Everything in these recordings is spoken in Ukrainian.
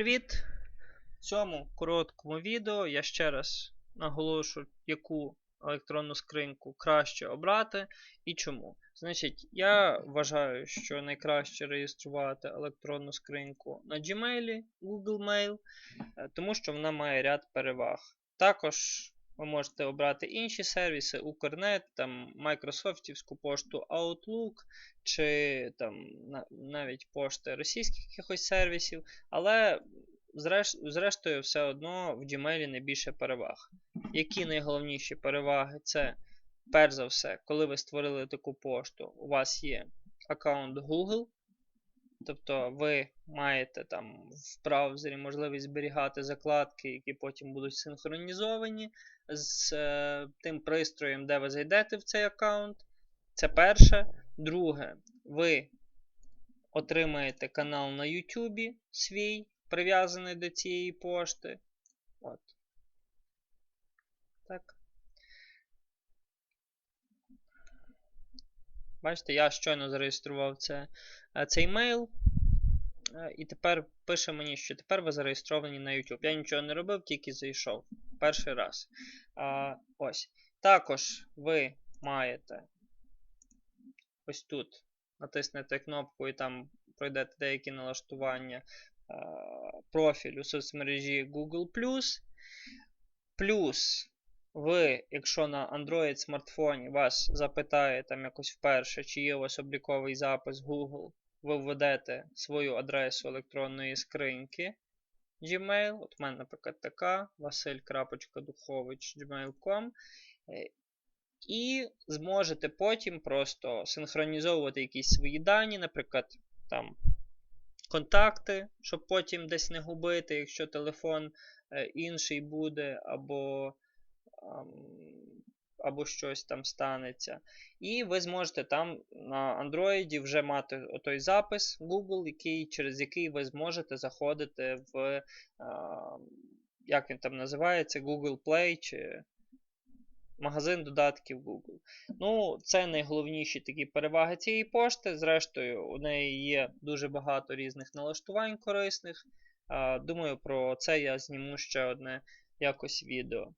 Привіт! В цьому короткому відео я ще раз наголошу, яку електронну скриньку краще обрати і чому. Значить, я вважаю, що найкраще реєструвати електронну скриньку на Gmail, Google Mail, е, тому що вона має ряд переваг. Також ви можете обрати інші сервіси, Укрнет, там Microsoftівську пошту Outlook, чи там навіть пошти російських якихось сервісів, але зрештою все одно в Gmail найбільше переваг. Які найголовніші переваги? Це, перш за все, коли ви створили таку пошту, у вас є аккаунт Google. Тобто ви маєте там в браузері можливість зберігати закладки, які потім будуть синхронізовані з е, тим пристроєм, де ви зайдете в цей аккаунт. Це перше. Друге, ви отримаєте канал на YouTube свій, прив'язаний до цієї пошти. От. Так. Бачите, я щойно зареєстрував це, е, цей мейл. Е, і тепер пише мені, що тепер ви зареєстровані на YouTube. Я нічого не робив, тільки зайшов. Перший раз. А, Ось. Також ви маєте ось тут натиснете кнопку і там пройдете деякі налаштування а, профілю соцмережі Google. Плюс ви, якщо на Android смартфоні вас запитає там якось вперше, чи є у вас обліковий запис Google, ви введете свою адресу електронної скриньки Gmail. От у мене, наприклад, така vasil.duchovich.gmail.com. Е, і зможете потім просто синхронізовувати якісь свої дані, наприклад, там контакти, щоб потім десь не губити, якщо телефон е, інший буде, або або щось там станеться. І ви зможете там на Android вже мати той запис Google, який, через який ви зможете заходити в, як він там називається, Google Play чи магазин додатків Google. Ну, Це найголовніші такі переваги цієї пошти. Зрештою, у неї є дуже багато різних налаштувань корисних. Думаю, про це я зніму ще одне якось відео.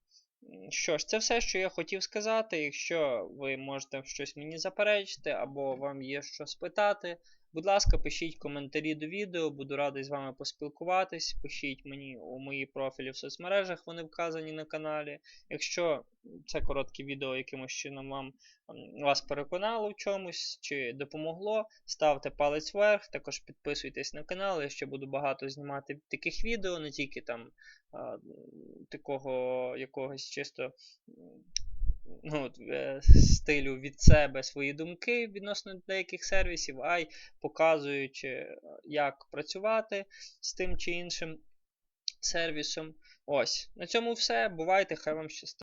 Що ж, це все, що я хотів сказати. Якщо ви можете щось мені заперечити, або вам є що спитати, будь ласка, пишіть коментарі до відео, буду радий з вами поспілкуватись. Пишіть мені у мої профілі в соцмережах, вони вказані на каналі. Якщо це коротке відео якимось чином вам вас переконало в чомусь чи допомогло, ставте палець вверх, також підписуйтесь на канал, я ще буду багато знімати таких відео, не тільки там а, такого якогось чисто ну, е, стилю від себе свої думки відносно деяких сервісів, а й показуючи, як працювати з тим чи іншим сервісом. Ось, на цьому все. Бувайте, хай вам щастить.